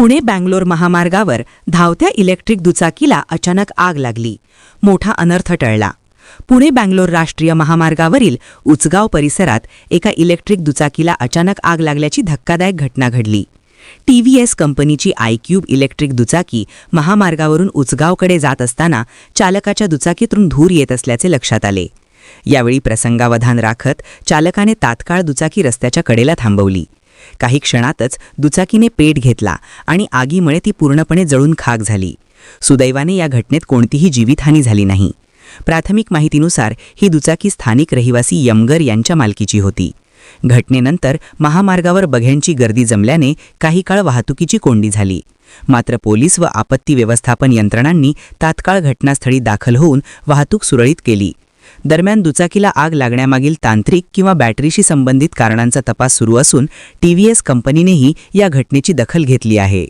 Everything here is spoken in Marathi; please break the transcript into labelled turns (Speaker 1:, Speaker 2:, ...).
Speaker 1: पुणे बँगलोर महामार्गावर धावत्या इलेक्ट्रिक दुचाकीला अचानक आग लागली. मोठा अनर्थ टळला. पुणे बँगलोर राष्ट्रीय महामार्गावरील उचगाव परिसरात एका इलेक्ट्रिक दुचाकीला अचानक आग लागल्याची धक्कादायक घटना घडली. टीव्हीएस कंपनीची आयक्यूब इलेक्ट्रिक दुचाकी महामार्गावरून उचगावकडे जात असताना चालकाच्या दुचाकीतून धूर येत असल्याचे लक्षात आले. यावेळी प्रसंगावधान राखत चालकाने तात्काळ दुचाकी रस्त्याच्या कडेला थांबवली. काही क्षणातच दुचाकीने पेट घेतला आणि आगीमुळे ती पूर्णपणे जळून खाक झाली. सुदैवाने या घटनेत कोणतीही जीवितहानी झाली नाही. प्राथमिक माहितीनुसार ही दुचाकी स्थानिक रहिवासी यमगर यांच्या मालकीची होती. घटनेनंतर महामार्गावर बघ्यांची गर्दी जमल्याने काही काळ वाहतुकीची कोंडी झाली. मात्र पोलीस व आपत्ती व्यवस्थापन यंत्रणांनी तात्काळ घटनास्थळी दाखल होऊन वाहतूक सुरळीत केली. दरम्यान दुचाकीला आग लागण्यामागील तांत्रिक किंवा बॅटरीशी संबंधित कारणांचा तपास सुरू असून टीव्हीएस कंपनीनेही या घटनेची दखल घेतली आहे.